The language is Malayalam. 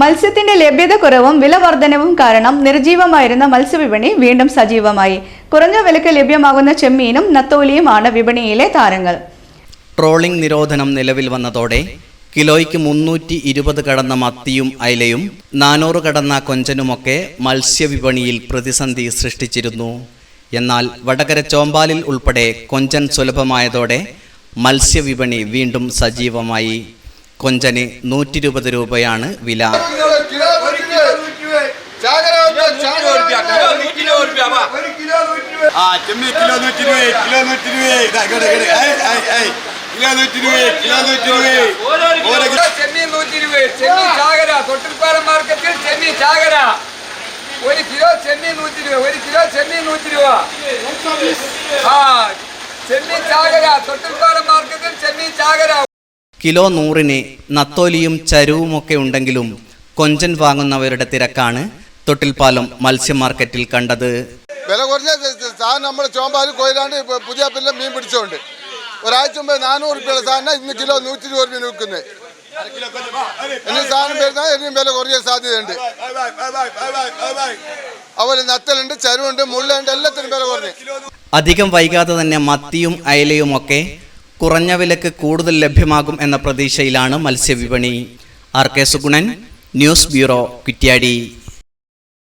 മത്സ്യത്തിന്റെ ലഭ്യത കുറവും വില വർധനവും കാരണം നിർജീവമായിരുന്ന മത്സ്യവിപണി വീണ്ടും സജീവമായി. കുറഞ്ഞ വിലക്ക് ലഭ്യമാകുന്ന ചെമ്മീനും നത്തോലിയുമാണ് വിപണിയിലെ താരങ്ങൾ. ട്രോളിംഗ് നിരോധനം നിലവിൽ വന്നതോടെ കിലോയ്ക്ക് മുന്നൂറ്റി ഇരുപത് കടന്ന മത്തിയും അയലയും നാനൂറ് കടന്ന കൊഞ്ചനുമൊക്കെ മത്സ്യവിപണിയിൽ പ്രതിസന്ധി സൃഷ്ടിച്ചിരുന്നു. എന്നാൽ വടകര ചോമ്പാലിൽ ഉൾപ്പെടെ കൊഞ്ചൻ സുലഭമായതോടെ മത്സ്യവിപണി വീണ്ടും സജീവമായി. കൊഞ്ചന് നൂറ്റി ഇരുപത് രൂപയാണ് വില? ഒരു കിലോ നൂറ്റി രൂപ. ആ ചെമ്മീൻ കിലോ നൂറ്റി രൂപ ഒരു കിലോ ചെമ്മീൻ നൂറ്റി രൂപ ആ ചെമ്മീൻ ചാകര ചാകര കിലോ നൂറിന് നത്തോലിയും ചരുവുമൊക്കെ ഉണ്ടെങ്കിലും കൊഞ്ചൻ വാങ്ങുന്നവരുടെ തിരക്കാണ് തൊട്ടിൽപ്പാലം മത്സ്യ മാർക്കറ്റിൽ കണ്ടത്. വില കുറഞ്ഞ സാധനം നമ്മൾ ചോമ്പാൽ കൊയിലാണ്ട് പുതിയ പിന്നെ മീൻ പിടിച്ചോണ്ട്. ഒരാഴ്ച മുമ്പ് നാനൂറ് രൂപയുള്ള സാധനം ഇന്ന് കിലോ നൂറ്റി ഇരുപത് രൂപ വിൽക്കുന്നത് ഇനി സാധനം വരുന്ന ഇനിയും വില കുറയാൻ സാധ്യതയുണ്ട്. അതുപോലെ നത്തലുണ്ട് ചരുവുണ്ട് മുള്ളുണ്ട് എല്ലാത്തിനും വില കുറഞ്ഞു. അധികം വൈകാതെ തന്നെ മത്തിയും അയലയുമൊക്കെ കുറഞ്ഞ വിലക്ക് കൂടുതൽ ലഭ്യമാകും എന്ന പ്രതീക്ഷയിലാണ് മത്സ്യവിപണി. R K Sugunan news bureau Kuttiadi.